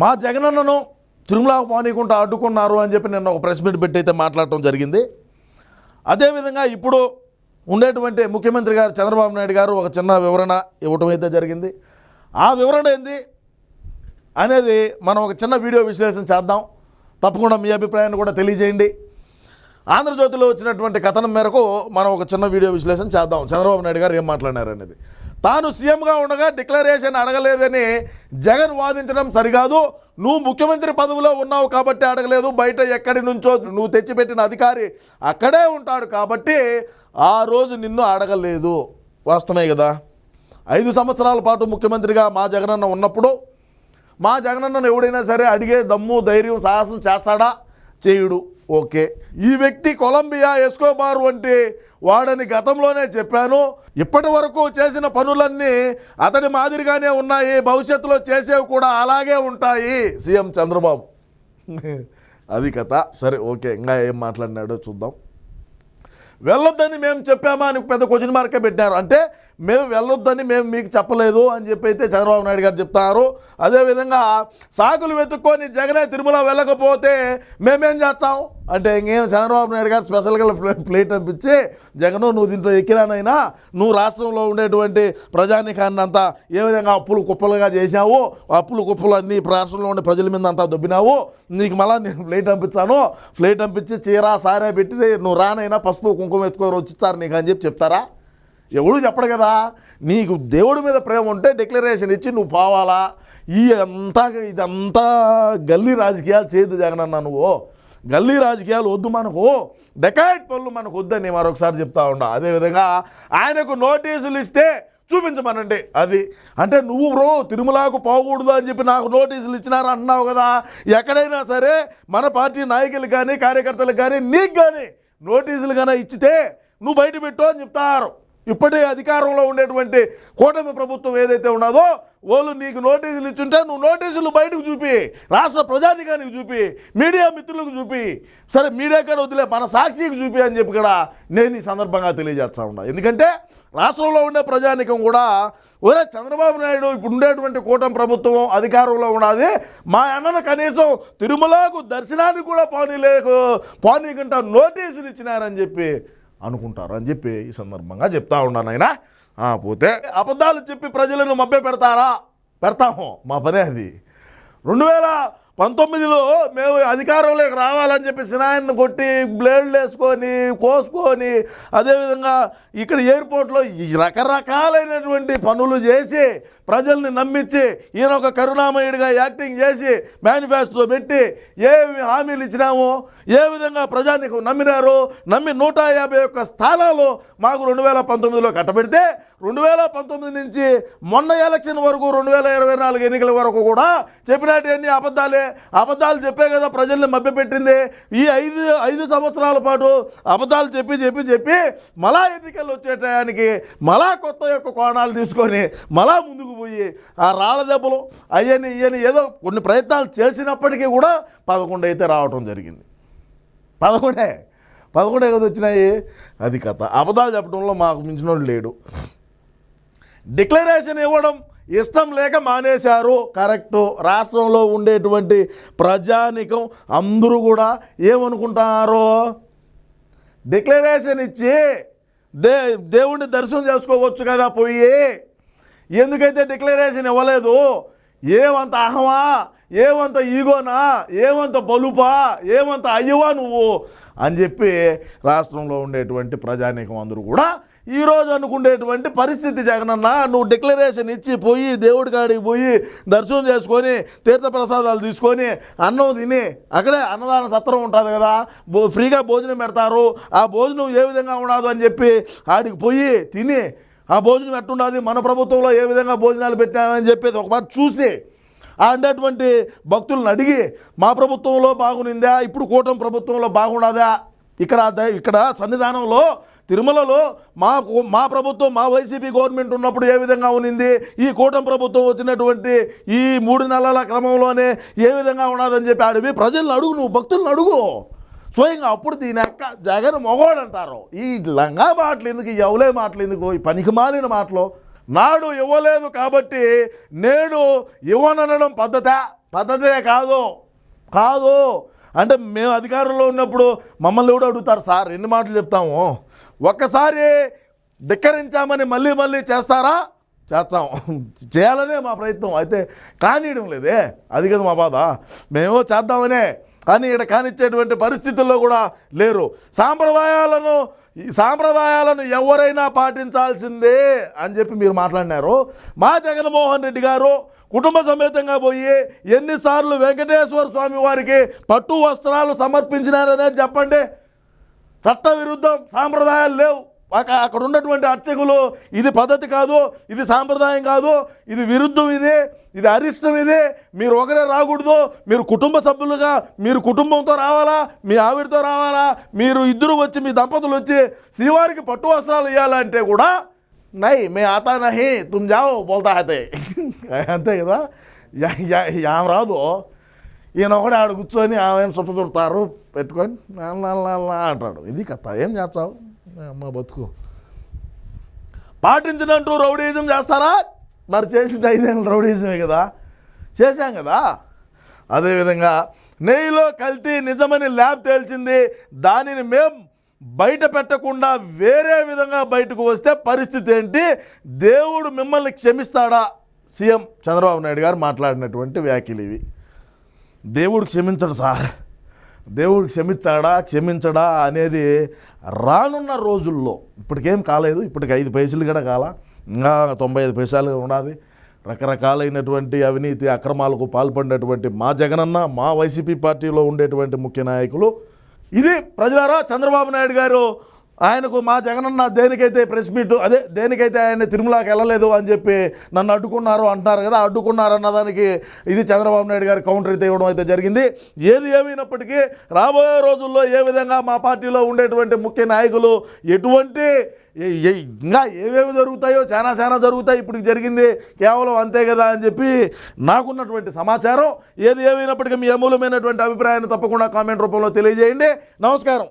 మా జగనన్నను తిరుమలకు పోనీకుంటా అడ్డుకున్నారు అని చెప్పి నిన్న ఒక ప్రెస్ మీట్ పెట్టి అయితే మాట్లాడటం జరిగింది. అదేవిధంగా ఇప్పుడు ఉండేటువంటి ముఖ్యమంత్రి గారు చంద్రబాబు నాయుడు గారు ఒక చిన్న వివరణ ఇవ్వటం అయితే జరిగింది. ఆ వివరణ ఏంది? అనేది మనం ఒక చిన్న వీడియో విశ్లేషణ చేద్దాం. తప్పకుండా మీ అభిప్రాయాన్ని కూడా తెలియజేయండి. ఆంధ్రజ్యోతిలో వచ్చినటువంటి కథనం మేరకు మనం ఒక చిన్న వీడియో విశ్లేషణ చేద్దాం. చంద్రబాబు నాయుడు గారు ఏం మాట్లాడినారు అనేది తాను సీఎంగా ఉండగా డిక్లరేషన్ అడగలేదని జగన్ వాదించడం సరికాదు నువ్వు ముఖ్యమంత్రి పదవిలో ఉన్నావు కాబట్టి అడగలేదు. బయట ఎక్కడి నుంచో నువ్వు తెచ్చిపెట్టిన అధికారి అక్కడే ఉంటాడు కాబట్టి ఆ రోజు నిన్ను అడగలేదు. వాస్తవమే కదా? ఐదు సంవత్సరాల పాటు ముఖ్యమంత్రిగా మా జగనన్న ఉన్నప్పుడు మా జగనన్నను ఎవడైనా సరే అడిగే దమ్ము ధైర్యం సాహసం చేస్తాడా? చేయుడు. ఓకే. ఈ వ్యక్తి కొలంబియా ఎస్కోబార్ వంటి వాడని గతంలోనే చెప్పాను. ఇప్పటి వరకు చేసిన పనులన్నీ అతడి మాదిరిగానే ఉన్నాయి. భవిష్యత్తులో చేసేవి కూడా అలాగే ఉంటాయి. సీఎం చంద్రబాబు. అది కథ. సరే ఓకే. ఇంకా ఏం మాట్లాడినాడో చూద్దాం. వెళ్ళొద్దని మేము చెప్పామా అని పెద్ద క్వశ్చన్ మార్కే పెట్టారు అంటే మేము వెళ్ళొద్దని మేము మీకు చెప్పలేదు అని చెప్పి అయితే చంద్రబాబు నాయుడు గారు చెప్తారు. అదేవిధంగా సాకులు వెతుక్కొని జగనే తిరుమల వెళ్ళకపోతే మేమేం చేస్తాం? అంటే ఇంకేం చంద్రబాబు నాయుడు గారు స్పెషల్గా ప్లేట్ అనిపించి జగను నువ్వు దీంట్లో ఎక్కిరానైనా నువ్వు రాష్ట్రంలో ఉండేటువంటి ప్రజానికాన్ని అంతా ఏ విధంగా అప్పులు కుప్పలుగా చేశావు? అప్పులు కుప్పలు అన్ని రాష్ట్రంలో ఉండే ప్రజల మీద అంతా దొబ్బినావు? నీకు మళ్ళీ నేను ఫ్లైట్ పంపించాను. ఫ్లైట్ పంపించి చీర సారే పెట్టి నువ్వు రానైనా పసుపు కుంకుమ ఎత్తుకొని వచ్చిస్తారు నీకు అని చెప్పి చెప్తారా? ఎవడు చెప్పడు కదా? నీకు దేవుడి మీద ప్రేమ ఉంటే డిక్లరేషన్ ఇచ్చి నువ్వు పోవాలా? ఈ అంతా ఇదంతా గల్లీ రాజకీయాలు చేయదు జగనన్న నువ్వు. గల్లీ రాజకీయాలు వద్దు మనకు. డెకాయిట్ పనులు మనకు వద్దని మరొకసారి చెప్తా ఉండా అదేవిధంగా ఆయనకు నోటీసులు ఇస్తే చూపించమనండి. అది అంటే నువ్వు బ్రో తిరుమలకు పోకూడదు అని చెప్పి నాకు నోటీసులు ఇచ్చినారు అంటున్నావు కదా. ఎక్కడైనా సరే మన పార్టీ నాయకులు కానీ కార్యకర్తలకు కానీ నీకు కానీ నోటీసులు కానీ ఇచ్చితే నువ్వు బయట పెట్టు అని చెప్తారు. ఇప్పటి అధికారంలో ఉండేటువంటి కూటమి ప్రభుత్వం ఏదైతే ఉన్నదో వాళ్ళు నీకు నోటీసులు ఇచ్చుంటే నువ్వు నోటీసులు బయటకు చూపి రాష్ట్ర ప్రజానికానికి చూపి మీడియా మిత్రులకు చూపి సరే మీడియా కాడ వదిలే మన సాక్షికి చూపి అని చెప్పి కూడా నేను ఈ సందర్భంగా తెలియజేస్తా ఉన్నా. ఎందుకంటే రాష్ట్రంలో ఉండే ప్రజానికం కూడా ఒరే చంద్రబాబు నాయుడు ఇప్పుడు ఉండేటువంటి కూటమి ప్రభుత్వం అధికారంలో ఉన్నది మా అన్నను కనీసం తిరుమలకు దర్శనానికి కూడా పానీ లేకు పానీకుంటా నోటీసులు ఇచ్చినారని చెప్పి అనుకుంటారు అని చెప్పి ఈ సందర్భంగా చెప్తా ఉన్నాను ఆయన పోతే అబద్ధాలు చెప్పి ప్రజలను మభ్య పెడతారా పెడతాము. మా పనే అది. రెండు వేల పంతొమ్మిదిలో మేము అధికారంలోకి రావాలని చెప్పి సినాయన్ని కొట్టి బ్లేడ్లు వేసుకొని కోసుకొని అదేవిధంగా ఇక్కడ ఎయిర్పోర్ట్లో ఈ రకరకాలైనటువంటి పనులు చేసి ప్రజల్ని నమ్మించి ఈయన ఒక కరుణామయుడిగా యాక్టింగ్ చేసి మేనిఫెస్టో పెట్టి ఏమి హామీలు ఇచ్చినామో ఏ విధంగా ప్రజానికి నమ్మినారు నమ్మి నూట యాభై ఒక్క స్థానాలు మాకు రెండు వేల పంతొమ్మిదిలో కట్టబెడితే రెండు వేల పంతొమ్మిది నుంచి మొన్న ఎలక్షన్ వరకు రెండు వేల ఇరవై నాలుగు ఎన్నికల వరకు కూడా చెప్పినట్టు అన్ని అబద్ధాలే అబద్ధాలు చెప్పే కదా ప్రజల్ని మభ్యపెట్టింది. ఈ ఐదు ఐదు సంవత్సరాల పాటు అబద్ధాలు చెప్పి చెప్పి చెప్పి మళ్ళా ఎన్నికలు వచ్చే టయానికి మళ్ళా కొత్త యొక్క కోణాలు తీసుకొని మళ్ళా ముందుకు పోయి ఆ రాళ్ళ దెబ్బలు అయ్యని ఇయని ఏదో కొన్ని ప్రయత్నాలు చేసినప్పటికీ కూడా పదకొండు అయితే రావటం జరిగింది. పదకొండే పదకొండే కదా వచ్చినాయి. అది కథ. అబద్ధాలు చెప్పడంలో మాకు మించినోడు లేడు. డిక్లరేషన్ ఇవ్వడం ఇష్టం లేక మానేశారు. కరెక్టు. రాష్ట్రంలో ఉండేటువంటి ప్రజానికం అందరూ కూడా ఏమనుకుంటారు? డిక్లరేషన్ ఇచ్చి దే దేవుణ్ణి దర్శనం చేసుకోవచ్చు కదా పోయి. ఎందుకైతే డిక్లరేషన్ ఇవ్వలేదు? ఏమంత అహమా? ఏమంత ఈగోనా? ఏమంత బలుపా? ఏమంత అయ్యవా నువ్వు? అని చెప్పి రాష్ట్రంలో ఉండేటువంటి ప్రజానీకం అందరూ కూడా ఈరోజు అనుకునేటువంటి పరిస్థితి జగనన్న నువ్వు డిక్లరేషన్ ఇచ్చి పోయి దేవుడి కాడికి పోయి దర్శనం చేసుకొని తీర్థప్రసాదాలు తీసుకొని అన్నం తిని అక్కడే అన్నదాన సత్రం ఉంటుంది కదా భో ఫ్రీగా భోజనం పెడతారు. ఆ భోజనం ఏ విధంగా ఉండదు అని చెప్పి ఆడికి పోయి తిని ఆ భోజనం ఎట్టుండదు? మన ప్రభుత్వంలో ఏ విధంగా భోజనాలు పెట్టామని చెప్పేది ఒకసారి చూసి ఆ భక్తులను అడిగి మా ప్రభుత్వంలో బాగునిందా? ఇప్పుడు కూటమి ప్రభుత్వంలో బాగున్నదా ఇక్కడ ఇక్కడ సన్నిధానంలో తిరుమలలో మా మా ప్రభుత్వం మా వైసీపీ గవర్నమెంట్ ఉన్నప్పుడు ఏ విధంగా ఉన్నింది? ఈ కూటమి ప్రభుత్వం వచ్చినటువంటి ఈ మూడు నెలల క్రమంలోనే ఏ విధంగా ఉన్నదని చెప్పి అడిగి ప్రజలను అడుగు నువ్వు భక్తులను అడుగు. స్వయంగా అప్పుడు దీని యొక్క జగన్ మొగోడు అంటారు. ఈ లంగా మాటలు ఎందుకు ఎవలే మాటలు ఎందుకు ఈ పనికి మాలిన మాటలు? నాడు ఇవ్వలేదు కాబట్టి నేడు ఇవ్వననడం పద్ధత పద్ధతే కాదు. కాదు. అంటే మేము అధికారంలో ఉన్నప్పుడు మమ్మల్ని కూడా అడుగుతారు? సార్ ఎన్ని మాటలు చెప్తాము. ఒక్కసారి ధిక్కరించామని మళ్ళీ మళ్ళీ చేస్తారా? చేస్తాం. చేయాలనే మా ప్రయత్నం. అయితే కానియడం లేదే. అది కదా మా బాధ. మేము చేద్దామనే. కానీ ఇక్కడ కానిచ్చేటువంటి పరిస్థితుల్లో కూడా లేరు. సాంప్రదాయాలను ఈ సాంప్రదాయాలను ఎవరైనా పాటించాల్సిందే అని చెప్పి మీరు మాట్లాడినారు. మా జగన్మోహన్ రెడ్డి గారు కుటుంబ సమేతంగా పోయి ఎన్నిసార్లు వెంకటేశ్వర స్వామి వారికి పట్టు వస్త్రాలు సమర్పించినారనేది చెప్పండి. చట్ట విరుద్ధం సాంప్రదాయాలు లేవు. అక్కడ ఉన్నటువంటి అర్చకులు ఇది పద్ధతి కాదు ఇది సాంప్రదాయం కాదు ఇది విరుద్ధం ఇది ఇది అరిష్టం ఇది మీరు ఒకరే రాకూడదు మీరు కుటుంబ సభ్యులుగా మీరు కుటుంబంతో రావాలా మీ ఆవిడతో రావాలా మీరు ఇద్దరు వచ్చి మీ దంపతులు వచ్చి శ్రీవారికి పట్టు వస్త్రాలు ఇవ్వాలంటే కూడా నై మే ఆతా నహి తుమ్ జావో బోల్తా అయితే అంతే కదా? యాం రాదు. ఈయన ఒకడే ఆడ కూర్చొని ఆమె చుట్ట చుడతారు పెట్టుకొని అంటాడు. ఇది కథ ఏం చేస్తావు? అమ్మ బతుకు. పాటించినట్టు రౌడీజం చేస్తారా? మరి చేసింది ఐదేళ్ళు రౌడీజమే కదా. చేశాం కదా. అదేవిధంగా నెయ్యిలో కల్తీ నిజమని ల్యాబ్ తేల్చింది. దానిని మేం బయట పెట్టకుండా వేరే విధంగా బయటకు వస్తే పరిస్థితి ఏంటి? దేవుడు మిమ్మల్ని క్షమిస్తాడా? సీఎం చంద్రబాబు నాయుడు గారు మాట్లాడినటువంటి వ్యాఖ్యలు ఇవి. దేవుడు క్షమించడు సార్. దేవుడు క్షమించాడా క్షమించడా అనేది రానున్న రోజుల్లో ఇప్పటికేం కాలేదు ఇప్పటికి ఐదు పైసలు కూడా కాల. ఇంకా తొంభై ఐదు పైసలు ఉన్నది రకరకాలైనటువంటి అవినీతి అక్రమాలకు పాల్పడినటువంటి మా జగనన్న మా వైసీపీ పార్టీలో ఉండేటువంటి ముఖ్య నాయకులు. ఇది ప్రజలారా చంద్రబాబు నాయుడు గారు ఆయనకు మా జగనన్న దేనికైతే ప్రెస్ మీట్ అదే దేనికైతే ఆయన తిరుమలకి వెళ్ళలేదు అని చెప్పి నన్ను అడ్డుకున్నారు అంటున్నారు కదా అడ్డుకున్నారు దానికి ఇది చంద్రబాబు నాయుడు గారు కౌంటర్ అయితే ఇవ్వడం అయితే జరిగింది. ఏది ఏమైనప్పటికీ రాబోయే రోజుల్లో ఏ విధంగా మా పార్టీలో ఉండేటువంటి ముఖ్య నాయకులు ఎటువంటి ఏ- ఇంకా ఏవేవి జరుగుతాయో చాలా చాలా జరుగుతాయి. ఇప్పుడు జరిగింది కేవలం అంతే కదా అని చెప్పి నాకున్నటువంటి సమాచారం. ఏది ఏమైనప్పటికీ మీ అమూలమైనటువంటి అభిప్రాయాన్ని తప్పకుండా కామెంట్ రూపంలో తెలియజేయండి. నమస్కారం.